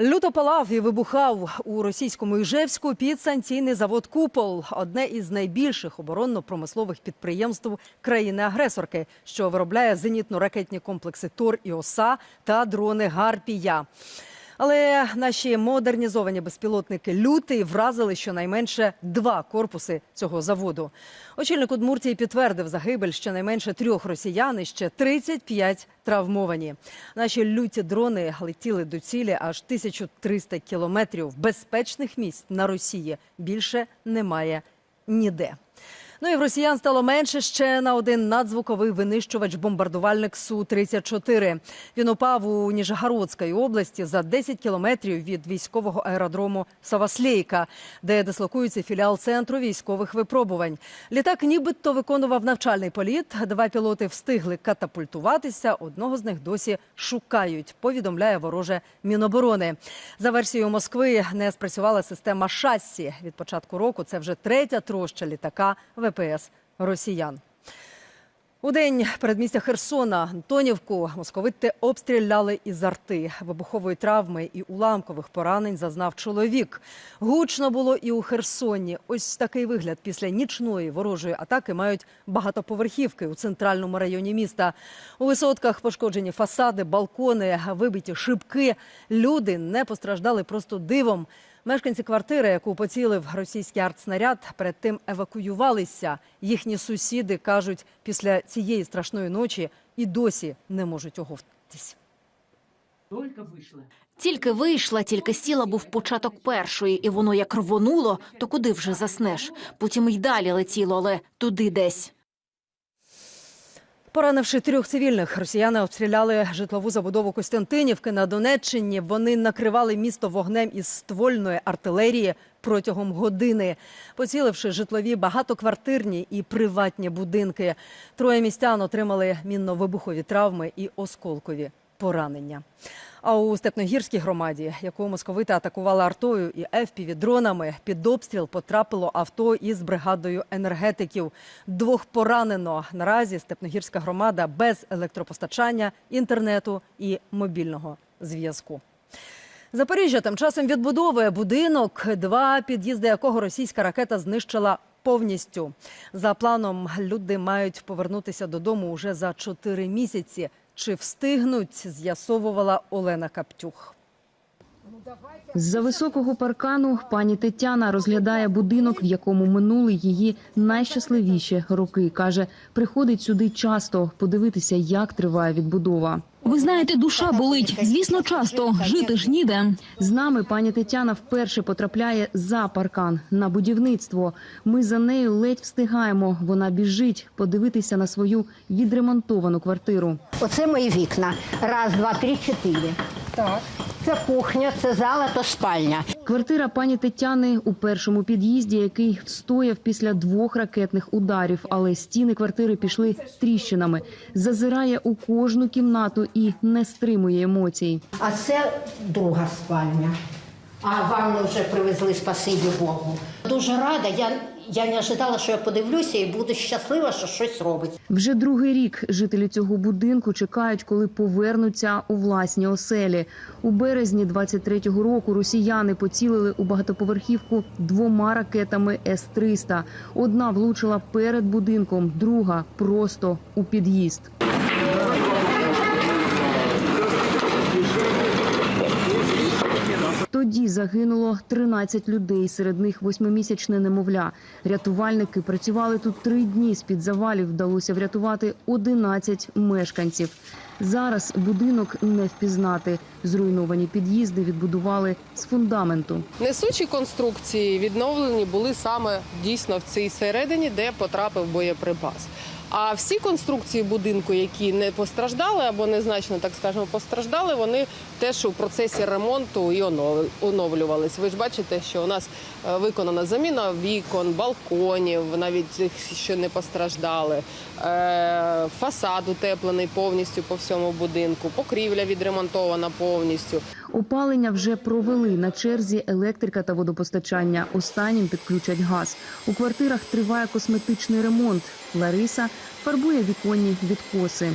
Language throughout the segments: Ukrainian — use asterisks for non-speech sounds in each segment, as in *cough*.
Люто палав і вибухав у російському Іжевську підсанкційний завод Купол одне із найбільших оборонно-промислових підприємств країни-агресорки, що виробляє зенітно-ракетні комплекси Тор і Оса та дрони Гарпія. Але наші модернізовані безпілотники лютий вразили щонайменше два корпуси цього заводу. Очільник Удмуртії підтвердив загибель щонайменше трьох росіян і ще 35 травмовані. Наші люті дрони летіли до цілі аж 1300 кілометрів. Безпечних місць на Росії більше немає ніде. Ну і в росіян стало менше ще на один надзвуковий винищувач-бомбардувальник Су-34. Він упав у Ніжегородській області за 10 кілометрів від військового аеродрому Саваслейка, де дислокується філіал центру військових випробувань. Літак нібито виконував навчальний політ. Два пілоти встигли катапультуватися. Одного з них досі шукають. Повідомляє вороже Міноборони. За версією Москви не спрацювала система шасі. Від початку року це вже третя троща літака ВПС росіян. У день передмістя Херсона Антонівку московити обстріляли із арти. Вибухової травми і уламкових поранень зазнав чоловік. Гучно було і у Херсоні. Ось такий вигляд після нічної ворожої атаки мають багатоповерхівки у центральному районі міста. У висотках пошкоджені фасади, балкони, вибиті шибки. Люди не постраждали просто дивом. Мешканці квартири, яку поцілив російський артснаряд, перед тим евакуювалися. Їхні сусіди кажуть, після цієї страшної ночі і досі не можуть оговтатись. Только вийшла. Тільки вийшла, тільки сіла був початок першої, і воно як рвонуло, то куди вже заснеш? Потім й далі летіло, але туди десь. Поранивши трьох цивільних, росіяни обстріляли житлову забудову Костянтинівки на Донеччині. Вони накривали місто вогнем із ствольної артилерії протягом години, поціливши житлові багатоквартирні і приватні будинки. Троє містян отримали мінно-вибухові травми і осколкові поранення. А у Степногірській громаді, яку московити атакували артою і ФПВ-дронами, під обстріл потрапило авто із бригадою енергетиків. Двох поранено. Наразі Степногірська громада без електропостачання, інтернету і мобільного зв'язку. Запоріжжя тим часом відбудовує будинок, два під'їзди якого російська ракета знищила повністю. За планом, люди мають повернутися додому уже за чотири місяці. Чи встигнуть, з'ясовувала Олена Каптюх. З-за високого паркану пані Тетяна розглядає будинок, в якому минули її найщасливіші роки. каже, приходить сюди часто подивитися, як триває відбудова. Ви знаєте, душа болить. Звісно, часто жити ж ніде. З нами пані Тетяна вперше потрапляє за паркан на будівництво. Ми за нею ледь встигаємо. Вона біжить подивитися на свою відремонтовану квартиру. Оце мої вікна. Раз, два, три, чотири. Так. Це кухня, це зала, то спальня. Квартира пані Тетяни у першому під'їзді, який встояв після двох ракетних ударів, але стіни квартири пішли тріщинами. Зазирає у кожну кімнату і не стримує емоцій. А це друга спальня. А ванну вже привезли, спасибі Богу. Дуже рада. Я, я не ожидала, що я подивлюся і буду щаслива, що щось робить. Вже другий рік жителі цього будинку чекають, коли повернуться у власні оселі. У березні 23-го року росіяни поцілили у багатоповерхівку двома ракетами С-300. Одна влучила перед будинком, друга просто у під'їзд. Тоді загинуло 13 людей, серед них восьмимісячне немовля. Рятувальники працювали тут три дні. З під завалів вдалося врятувати 11 мешканців. Зараз будинок не впізнати. Зруйновані під'їзди відбудували з фундаменту. Несучі конструкції відновлені були саме дійсно в цій середині, де потрапив боєприпас. А всі конструкції будинку, які не постраждали або незначно, так скажемо, постраждали, вони теж у процесі ремонту і оновлювались. Ви ж бачите, що у нас е, виконана заміна вікон, балконів, навіть тих, що не постраждали. Е, Фасад утеплений повністю по всьому будинку, покрівля відремонтована повністю. Опалення вже провели на черзі електрика та водопостачання. Останнім підключать газ. У квартирах триває косметичний ремонт. Лариса фарбує віконні відкоси.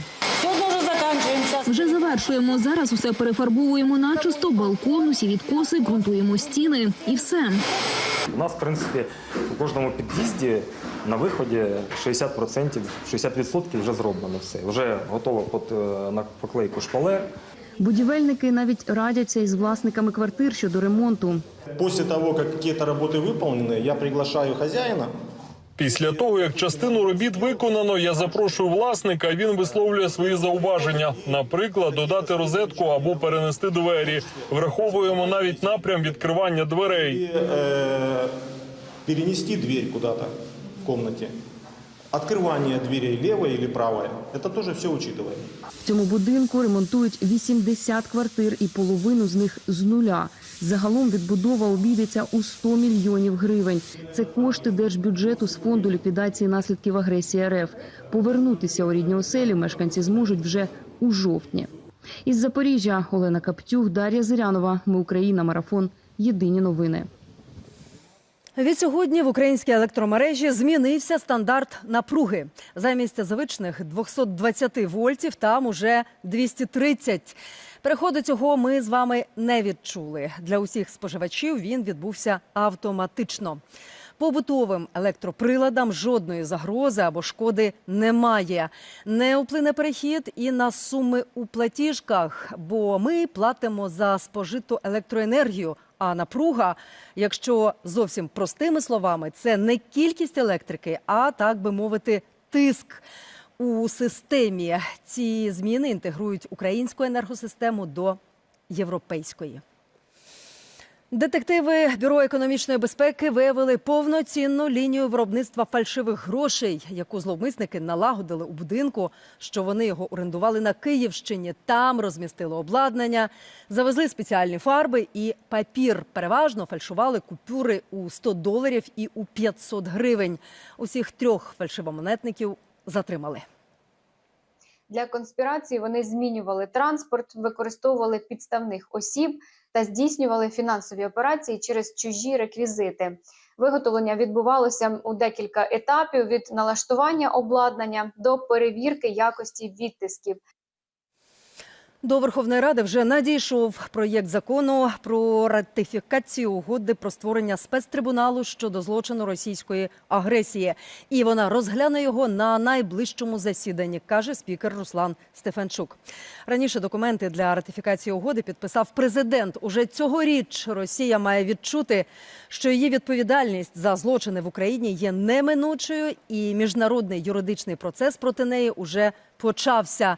Вже завершуємо. Зараз усе перефарбовуємо начисто, балкон, усі відкоси, ґрунтуємо стіни і все. У нас, в принципі, у кожному під'їзді на виході 60%, 60% вже зроблено все. Вже готово під, е, на поклейку шпалер. Будівельники навіть радяться із власниками квартир щодо ремонту. После того, как какие-то работы выполнены, я приглашаю хозяина. Після того, як частину робіт виконано, я запрошую власника. і Він висловлює свої зауваження. Наприклад, додати розетку або перенести двері. Враховуємо навіть напрям відкривання дверей. И э, перенести дверь куда-то в комнате. Открывание дверей левой или правой. Это тоже все учитываем. В цьому будинку ремонтують 80 квартир і половину з них з нуля. Загалом відбудова обійдеться у 100 мільйонів гривень. Це кошти держбюджету з фонду ліквідації наслідків агресії РФ. Повернутися у рідні оселі мешканці зможуть вже у жовтні. Із Запоріжжя Олена Каптюх, Дар'я Зирянова. Ми Україна. Марафон. Єдині новини. Від сьогодні в українській електромережі змінився стандарт напруги. Замість звичних 220 вольтів там уже 230. Переходу цього ми з вами не відчули. Для усіх споживачів він відбувся автоматично. Побутовим електроприладам жодної загрози або шкоди немає. Не вплине перехід і на суми у платіжках, бо ми платимо за спожиту електроенергію. А напруга, якщо зовсім простими словами, це не кількість електрики, а так би мовити, тиск у системі. Ці зміни інтегрують українську енергосистему до європейської. Детективи Бюро економічної безпеки виявили повноцінну лінію виробництва фальшивих грошей, яку зловмисники налагодили у будинку, що вони його орендували на Київщині. Там розмістили обладнання, завезли спеціальні фарби і папір. Переважно фальшували купюри у 100 доларів і у 500 гривень. Усіх трьох фальшивомонетників затримали. Для конспірації вони змінювали транспорт, використовували підставних осіб та здійснювали фінансові операції через чужі реквізити. Виготовлення відбувалося у декілька етапів від налаштування обладнання до перевірки якості відтисків. До Верховної Ради вже надійшов проєкт закону про ратифікацію угоди про створення спецтрибуналу щодо злочину російської агресії. І вона розгляне його на найближчому засіданні, каже спікер Руслан Стефанчук. Раніше документи для ратифікації угоди підписав президент. Уже цьогоріч Росія має відчути, що її відповідальність за злочини в Україні є неминучою, і міжнародний юридичний процес проти неї уже почався.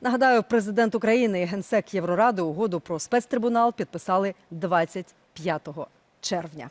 Нагадаю, президент України і генсек Євроради угоду про спецтрибунал підписали 25 червня.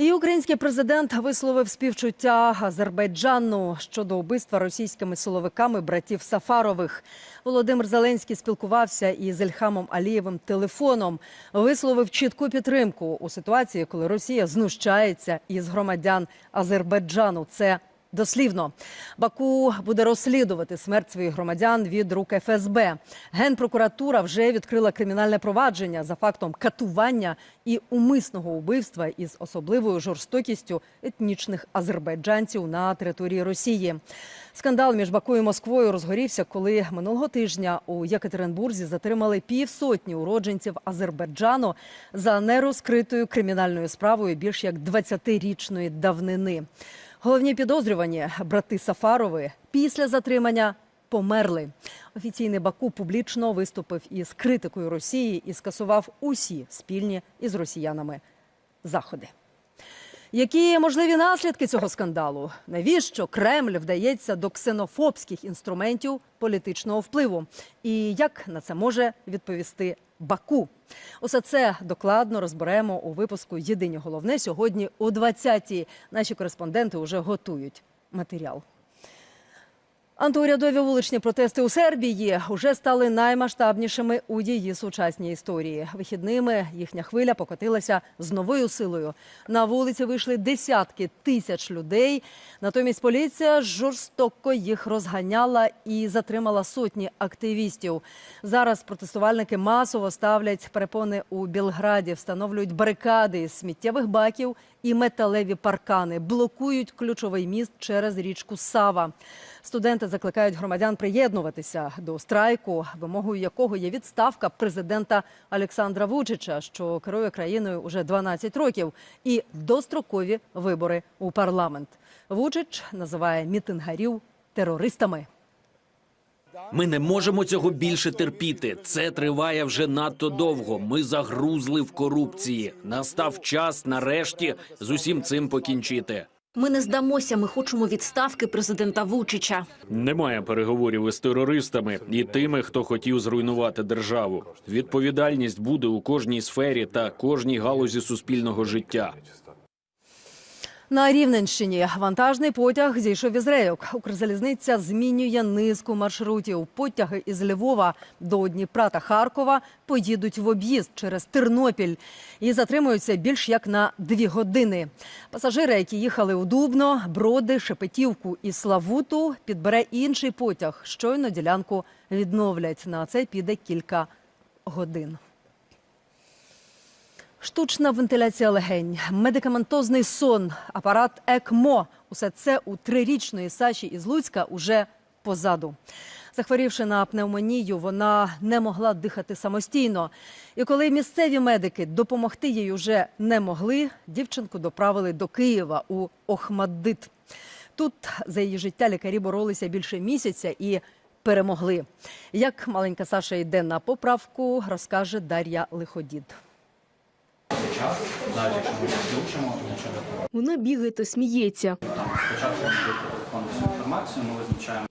І український президент висловив співчуття Азербайджану щодо вбивства російськими силовиками братів Сафарових. Володимир Зеленський спілкувався із Ільхамом Алієвим телефоном. Висловив чітку підтримку у ситуації, коли Росія знущається із громадян Азербайджану. Це Дослівно, Баку буде розслідувати смерть своїх громадян від рук ФСБ. Генпрокуратура вже відкрила кримінальне провадження за фактом катування і умисного убивства із особливою жорстокістю етнічних азербайджанців на території Росії. Скандал між Баку і Москвою розгорівся, коли минулого тижня у Єкатеринбурзі затримали півсотні уродженців Азербайджану за нерозкритою кримінальною справою більш як 20-річної давнини. Головні підозрювані брати Сафарови після затримання померли. Офіційний Баку публічно виступив із критикою Росії і скасував усі спільні із росіянами заходи. Які можливі наслідки цього скандалу? Навіщо Кремль вдається до ксенофобських інструментів політичного впливу? І як на це може відповісти Баку? Усе це докладно розберемо у випуску Єдині головне сьогодні о 20-й. Наші кореспонденти вже готують матеріал. Антиурядові вуличні протести у Сербії вже стали наймасштабнішими у її сучасній історії. Вихідними їхня хвиля покотилася з новою силою. На вулиці вийшли десятки тисяч людей. Натомість поліція жорстоко їх розганяла і затримала сотні активістів. Зараз протестувальники масово ставлять перепони у Білграді, встановлюють барикади з сміттєвих баків і металеві паркани, блокують ключовий міст через річку Сава. Студенти закликають громадян приєднуватися до страйку, вимогою якого є відставка президента Олександра Вучича, що керує країною уже 12 років, і дострокові вибори у парламент. Вучич називає мітингарів терористами. Ми не можемо цього більше терпіти. Це триває вже надто довго. Ми загрузли в корупції. Настав час нарешті з усім цим покінчити. Ми не здамося. Ми хочемо відставки президента Вучича. Немає переговорів із терористами і тими, хто хотів зруйнувати державу. Відповідальність буде у кожній сфері та кожній галузі суспільного життя. На Рівненщині вантажний потяг зійшов із рейок. Укрзалізниця змінює низку маршрутів. Потяги із Львова до Дніпра та Харкова поїдуть в об'їзд через Тернопіль і затримуються більш як на дві години. Пасажири, які їхали у Дубно, Броди, Шепетівку і Славуту, підбере інший потяг. Щойно ділянку відновлять. На це піде кілька годин. Штучна вентиляція легень, медикаментозний сон, апарат ЕКМО – усе це у трирічної Саші із Луцька уже позаду. Захворівши на пневмонію, вона не могла дихати самостійно. І коли місцеві медики допомогти їй уже не могли, дівчинку доправили до Києва у Охмаддит. Тут за її життя лікарі боролися більше місяця і перемогли. Як маленька Саша йде на поправку, розкаже Дар'я Лиходід. Вона бігає та сміється.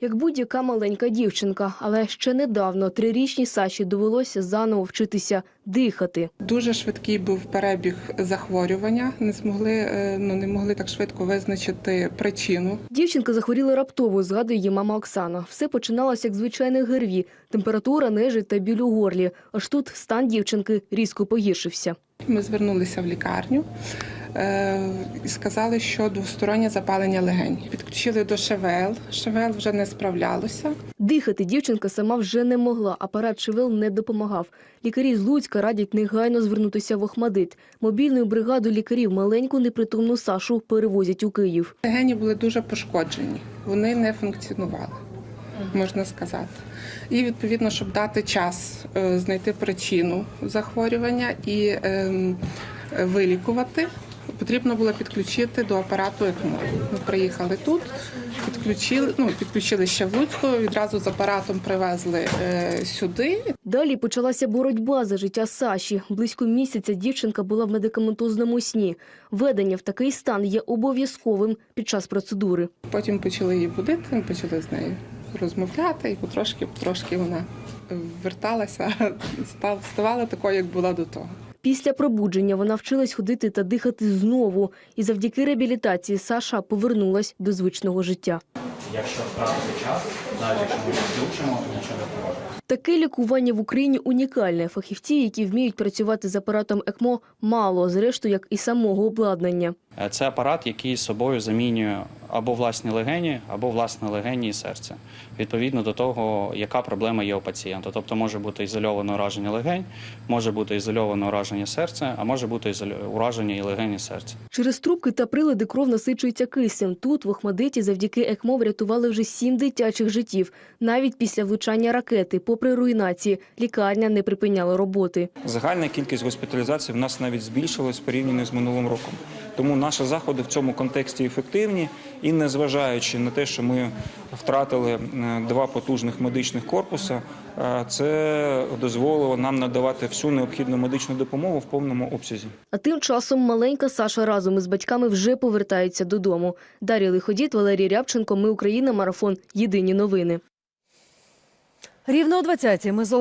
Як будь-яка маленька дівчинка, але ще недавно трирічній Саші довелося заново вчитися дихати. Дуже швидкий був перебіг захворювання. Не змогли е, ну не могли так швидко визначити причину. Дівчинка захворіла раптово, згадує її мама Оксана. Все починалося як звичайне ГРВІ. Температура, нежить та біль у горлі. Аж тут стан дівчинки різко погіршився. Ми звернулися в лікарню е, і сказали, що двостороннє запалення легень. Підключили до ШВЛ. ШВЛ вже не справлялося. Дихати дівчинка сама вже не могла. Апарат ШВЛ не допомагав. Лікарі з Луцька радять негайно звернутися в Охмадит. Мобільною бригадою лікарів маленьку непритомну Сашу перевозять у Київ. Легені були дуже пошкоджені, вони не функціонували, можна сказати. І відповідно, щоб дати час е, знайти причину захворювання і ем, вилікувати, потрібно було підключити до апарату ЕКМО. Ми приїхали тут, підключили, ну, підключили ще в Луцьку, відразу з апаратом привезли е, сюди. Далі почалася боротьба за життя Саші. Близько місяця дівчинка була в медикаментозному сні. Ведення в такий стан є обов'язковим під час процедури. Потім почали її будити, почали з нею розмовляти, і потрошки, потрошки вона верталася, *laughs* став- ставала такою, як була до того. Після пробудження вона вчилась ходити та дихати знову. І завдяки реабілітації Саша повернулась до звичного життя. Якщо втратити час, навіть якщо ми включимо, то нічого не поможе. Таке лікування в Україні унікальне. Фахівці, які вміють працювати з апаратом ЕКМО, мало, зрештою, як і самого обладнання. Е, Це апарат, який з собою замінює або власні легені, або власне легені і серце. Відповідно до того, яка проблема є у пацієнта. Тобто може бути ізольоване ураження легень, може бути ізольоване ураження серця, а може бути ураження і легені і серця. Через трубки та прилади кров насичується киснем. Тут, в Охмадиті, завдяки ЕКМО врятували вже сім дитячих життів. Навіть після влучання ракети, попри руйнації, лікарня не припиняла роботи. Загальна кількість госпіталізацій в нас навіть збільшилась порівняно з минулим роком. Тому наші заходи в цьому контексті ефективні і незважаючи на те, що ми втратили е, два потужних медичних корпуси, е, це дозволило нам надавати всю необхідну медичну допомогу в повному обсязі. А тим часом маленька Саша разом із батьками вже повертається додому. Дар'я Лиходіт, Валерій Рябченко. Ми Україна. Марафон. Єдині новини. Рівно о 20-й ми з